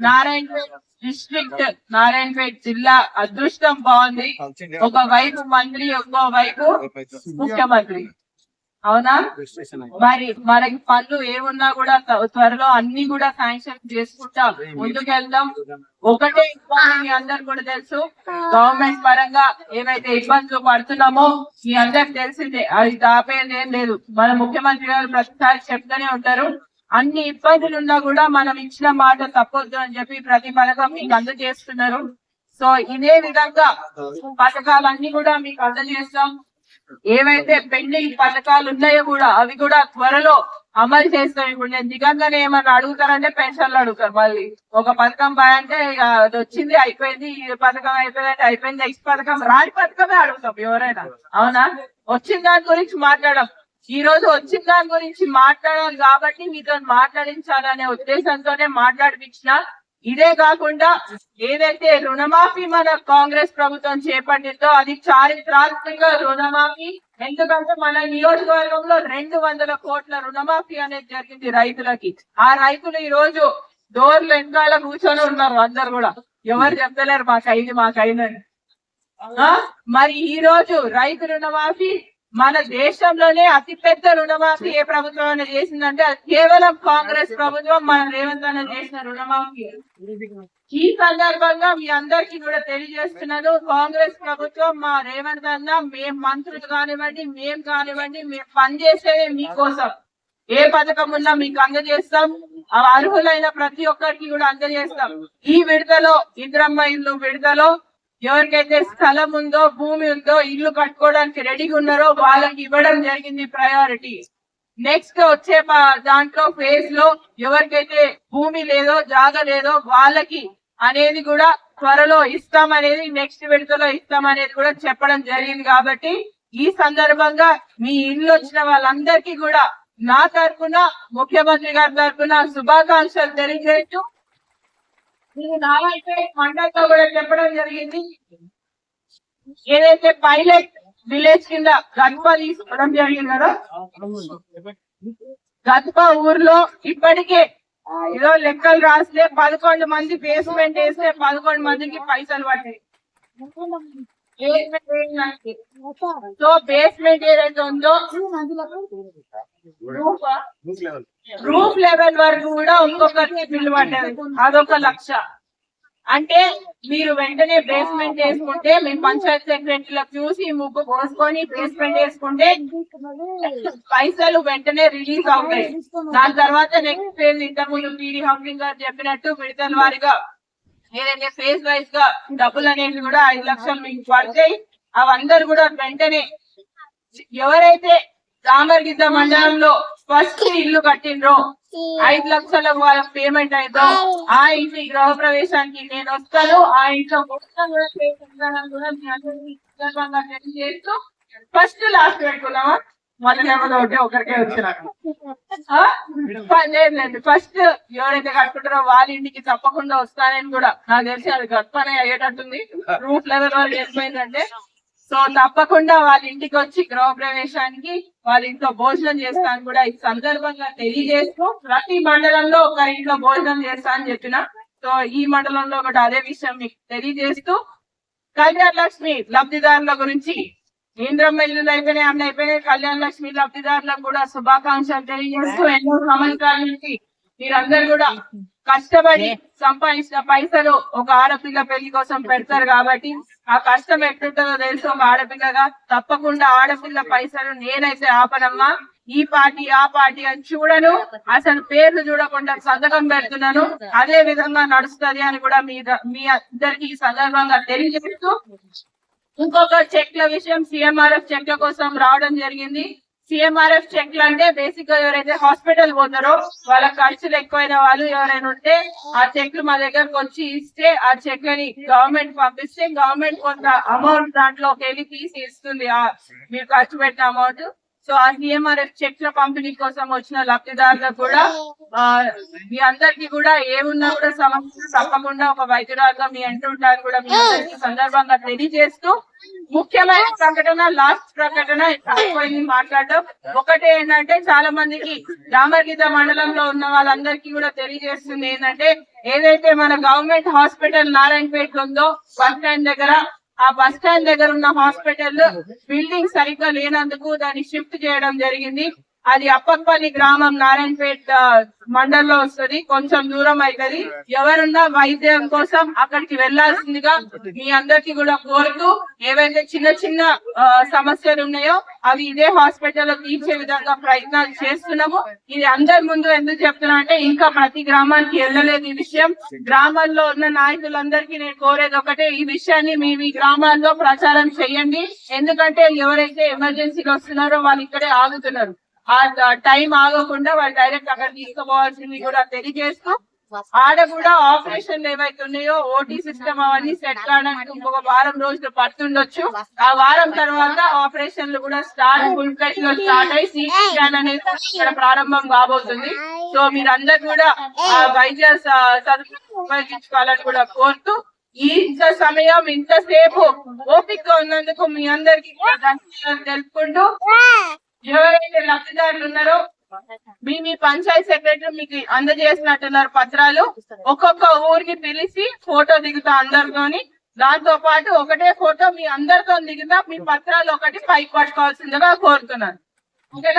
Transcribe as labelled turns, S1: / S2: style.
S1: Narayanpet district Narayanpet జిల్లా అదృష్టం బాగుంది. ఒక వైపు మంత్రి ఇంకో వైపు ముఖ్యమంత్రి. అవునా? మరి మనకి పనులు ఏమున్నా కూడా త్వరలో అన్ని కూడా శాంక్షన్ చేసుకుంటాం ముందుకెళ్దాం. ఒకటే ఇబ్బంది అందరు కూడా తెలుసు. గవర్నమెంట్ పరంగా ఏవైతే ఇబ్బందులు పడుతున్నామో మీ అందరికి తెలిసిందే. అది దాపేది ఏం లేదు. మన ముఖ్యమంత్రి గారు ప్రతిసారి చెప్తూనే ఉంటారు. అన్ని ఇబ్బందులు ఉన్నా కూడా మనం ఇచ్చిన మాట తప్పొద్దు అని చెప్పి ప్రతి పథకం మీకు అందజేస్తున్నారు. సో ఇదే విధంగా పథకాలన్నీ కూడా మీకు అందజేస్తాం. ఏవైతే పెండింగ్ పథకాలు ఉన్నాయో కూడా అవి కూడా త్వరలో అమలు చేస్తాం ఇప్పుడు నేను దిగంగానే ఏమన్నా అడుగుతారంటే పెన్షన్లు అడుగుతారు మళ్ళీ. ఒక పథకం బాయ్ అంటే ఇక అది వచ్చింది అయిపోయింది ఈ పథకం అయిపోయింది అయిపోయింది నెక్స్ట్ పథకం రాని పథకమే అడుగుతాం ఎవరైనా. అవునా? వచ్చిన దాని గురించి మాట్లాడడం ఈ రోజు వచ్చిన దాని గురించి మాట్లాడాలి కాబట్టి మీతో మాట్లాడించాలనే ఉద్దేశంతోనే మాట్లాడిపించిన. ఇదే కాకుండా ఏదైతే రుణమాఫీ మన కాంగ్రెస్ ప్రభుత్వం చేపట్టిందో అది చారిత్రాత్మక రుణమాఫీ. ఎందుకంటే మన నియోజకవర్గంలో రెండు వందల కోట్ల రుణమాఫీ అనేది జరిగింది రైతులకి. ఆ రైతులు ఈ రోజు డోర్లు వెనకాల కూర్చొని ఉన్నారు అందరు కూడా. ఎవరు చెప్తలేరు మాకైంది మాకైందని. ఆ? మరి ఈ రోజు రైతు రుణమాఫీ మన దేశంలోనే అతి పెద్ద రుణమాఫీ ఏ ప్రభుత్వం అయినా చేసిందంటే అది కేవలం కాంగ్రెస్ ప్రభుత్వం మన రేవంత్ అన్న చేసిన రుణమాఫీ. ఈ సందర్భంగా మీ అందరికి కూడా తెలియజేస్తున్నాను కాంగ్రెస్ ప్రభుత్వం మా రేవంత్ అన్న మేం మంత్రులు కానివ్వండి మేం కానివ్వండి మేము పనిచేసేదే మీకోసం. ఏ పథకం ఉన్నా మీకు అందజేస్తాం అర్హులైన ప్రతి ఒక్కరికి కూడా అందజేస్తాం. ఈ విడతలో ఇంద్రమ్మ ఇల్లు విడతలో ఎవరికైతే స్థలం ఉందో భూమి ఉందో ఇల్లు కట్టుకోవడానికి రెడీగా ఉన్నారో వాళ్ళకి ఇవ్వడం జరిగింది ప్రయారిటీ నెక్స్ట్ వచ్చే దాంట్లో ఫేజ్లో ఎవరికైతే భూమి లేదో జాగ లేదో వాళ్ళకి అనేది కూడా త్వరలో ఇస్తాం అనేది నెక్స్ట్ విడతలో ఇస్తాం అనేది కూడా చెప్పడం జరిగింది కాబట్టి ఈ సందర్భంగా మీ ఇల్లు వచ్చిన వాళ్ళందరికీ కూడా నా తరఫున ముఖ్యమంత్రి గారి తరఫున శుభాకాంక్షలు తెలియజేస్తూ ఇది నాలైతే మండలితో కూడా చెప్పడం జరిగింది. ఏదైతే పైలట్ విలేజ్ కింద గద్ప తీసుకోవడం జరిగింది కదా? గద్ప ఊర్లో ఇప్పటికే ఏదో లెక్కలు రాస్తే పదకొండు మంది బేస్మెంట్ వేస్తే పదకొండు మందికి పైసలు పట్టాయి సో బేస్మెంట్ ఏదైతే ఉందో రూఫ్ లెవెల్ వరకు కూడా ఇంకొకరికి బిల్లు పడ్డది అదొక లక్ష. అంటే మీరు వెంటనే బేస్మెంట్ వేసుకుంటే మీ పంచాయత్ సెక్రటరీలకు చూసి ముగ్గు పోసుకొని బేస్మెంట్ వేసుకుంటే పైసలు వెంటనే రిలీజ్ అవుతాయి. దాని తర్వాత నెక్స్ట్ ఫేజ్ ఇంతకుముందు పీడీ హౌసింగ్ గారు చెప్పినట్టు విడతల వారిగా ఏదైతే ఫేజ్ వైజ్గా డబ్బులు అనేవి కూడా ఐదు లక్షలు మీకు పడతాయి. అవందరు కూడా వెంటనే ఎవరైతే రామర్గిద్ద మండలంలో ఫస్ట్ ఇల్లు కట్టిండ్రో ఐదు లక్షల వాళ్ళకి పేమెంట్ అయితే ఆ ఇంటి గృహ ప్రవేశానికి నేను వస్తాను. ఆ ఇంట్లో మొత్తం కూడా కూడా మీ అందరికీ సందర్భంగా తెలియజేస్తూ ఫస్ట్ లాస్ట్ పెట్టుకున్నామా మొదటి నెంబర్ ఒకరికే వచ్చిన ఆ? లేదు. ఫస్ట్ ఎవరైతే కట్టుకుంటారో వాళ్ళ ఇంటికి తప్పకుండా వస్తానని కూడా నాకు తెలిసి అది గట్పనే అయ్యేటట్టుంది. రూట్ లెవెల్ వరకు వెళ్ళిపోయిందంటే. సో తప్పకుండా వాళ్ళ ఇంటికి వచ్చి గృహ ప్రవేశానికి వాళ్ళ ఇంట్లో భోజనం చేస్తాను కూడా ఈ సందర్భంగా తెలియజేస్తూ ప్రతి మండలంలో ఒక ఇంట్లో భోజనం చేస్తా అని చెప్పిన. సో ఈ మండలంలో కూడా అదే విషయం మీకు తెలియజేస్తూ కళ్యాణ లక్ష్మి లబ్ధిదారుల గురించి ఇంద్రమ్మ ఇల్లు అయిపోయినాయి అన్ని అయిపోయినాయి కళ్యాణ లక్ష్మి లబ్ధిదారులకు కూడా శుభాకాంక్షలు తెలియజేస్తూ ఎన్నో సంవత్సరాల నుంచి మీరందరూ కూడా కష్టపడి సంపాదించిన పైసలు ఒక ఆడపిల్ల పెళ్ళి కోసం పెడతారు కాబట్టి ఆ కష్టం ఎట్లుంటుందో తెలుసు? ఒక ఆడపిల్లగా తప్పకుండా ఆడపిల్ల పైసలు నేనైతే ఆపనమ్మా. ఈ పార్టీ ఆ పార్టీ అని చూడను. అసలు పేర్లు చూడకుండా సంతకం పెడుతున్నాను. అదే విధంగా నడుస్తుంది అని కూడా మీ మీ అందరికి ఈ సందర్భంగా తెలియజేస్తూ ఇంకొక చెక్ల విషయం సిఎంఆర్ఎఫ్ చెక్ల కోసం రావడం జరిగింది. సిఎంఆర్ఎఫ్ చెక్లు అంటే బేసిక్గా ఎవరైతే హాస్పిటల్ పోతారో వాళ్ళ ఖర్చులు ఎక్కువైన వాళ్ళు ఎవరైనా ఉంటే ఆ చెక్లు మా దగ్గరకు వచ్చి ఇస్తే ఆ చెక్లని గవర్నమెంట్ పంపిస్తే గవర్నమెంట్ కొంత అమౌంట్ దాంట్లోకి వెళ్ళి తీసి ఇస్తుంది మీరు ఖర్చు పెట్టిన అమౌంట్ సో ఆ సిఎంఆర్ఎఫ్ చెక్ల పంపిణీ కోసం వచ్చిన లబ్ధిదారులకు కూడా మీ అందరికి కూడా ఏమున్నా కూడా సమస్య తప్పకుండా ఒక వైద్యురాలుగా మీ అంటుంటారు కూడా మీ సందర్భంగా తెలియజేస్తూ ముఖ్యమైన ప్రకటన లాస్ట్ ప్రకటన అయిపోయింది మాట్లాడడం. ఒకటే ఏంటంటే చాలా మందికి రామగీత మండలంలో ఉన్న వాళ్ళందరికీ కూడా తెలియజేస్తుంది ఏంటంటే ఏదైతే మన గవర్నమెంట్ హాస్పిటల్ నారాయణపేట ఉందో బస్ స్టాండ్ దగ్గర ఆ బస్ స్టాండ్ దగ్గర ఉన్న హాస్పిటల్ బిల్డింగ్ సరిగ్గా లేనందుకు దాన్ని షిఫ్ట్ చేయడం జరిగింది. అది అప్పప్పల్లి గ్రామం నారాయణపేట మండల్లో వస్తది. కొంచెం దూరం అవుతుంది ఎవరున్నా వైద్యం కోసం అక్కడికి వెళ్ళాల్సిందిగా మీ అందరికి కూడా కోరుతూ ఏవైతే చిన్న చిన్న సమస్యలు ఉన్నాయో అవి ఇదే హాస్పిటల్లో తీర్చే విధంగా ప్రయత్నాలు చేస్తున్నాము. ఇది అందరి ముందు ఎందుకు చెప్తున్నా అంటే ఇంకా ప్రతి గ్రామానికి వెళ్ళలేదు ఈ విషయం. గ్రామాల్లో ఉన్న నాయకులందరికీ నేను కోరేది ఒకటే ఈ విషయాన్ని మీ మీ గ్రామాల్లో ప్రచారం చేయండి. ఎందుకంటే ఎవరైతే ఎమర్జెన్సీలో వస్తున్నారో వాళ్ళు ఇక్కడే ఆగుతున్నారు. ఆ టైం ఆగకుండా వాళ్ళు డైరెక్ట్ అక్కడ తీసుకోవాల్సింది కూడా తెలియజేస్తూ ఆడ కూడా ఆపరేషన్లు ఏవైతే ఉన్నాయో ఓటీ సిస్టమ్ అవన్నీ సెట్ కావడానికి ఇంకొక వారం రోజులు పడుతుండొచ్చు. ఆ వారం తర్వాత ఆపరేషన్లు కూడా స్టార్ట్ ఫుల్ ఫ్లెష్లో స్టార్ట్ అయ్యి సీటీ స్కాన్ అనేది ఇక్కడ ప్రారంభం కాబోతుంది. సో మీరందరు కూడా ఆ వైద్య ఉపయోగించుకోవాలని కూడా కోరుతూ ఇంత సమయం ఇంతసేపు ఓపిక ఉన్నందుకు మీ అందరికి కూడా ఎవరైతే లబ్ధిదారులు ఉన్నారో మీ మీ పంచాయత్ సెక్రటరీ మీకు అందజేసినట్టున్నారు పత్రాలు. ఒక్కొక్క ఊరికి పిలిచి ఫోటో దిగుతా అందరితోని దాంతో పాటు ఒకటే ఫోటో మీ అందరితో దిగుతా మీ పత్రాలు ఒకటి పైకి పట్టుకోవాల్సిందిగా కోరుతున్నాను. ఓకేనా?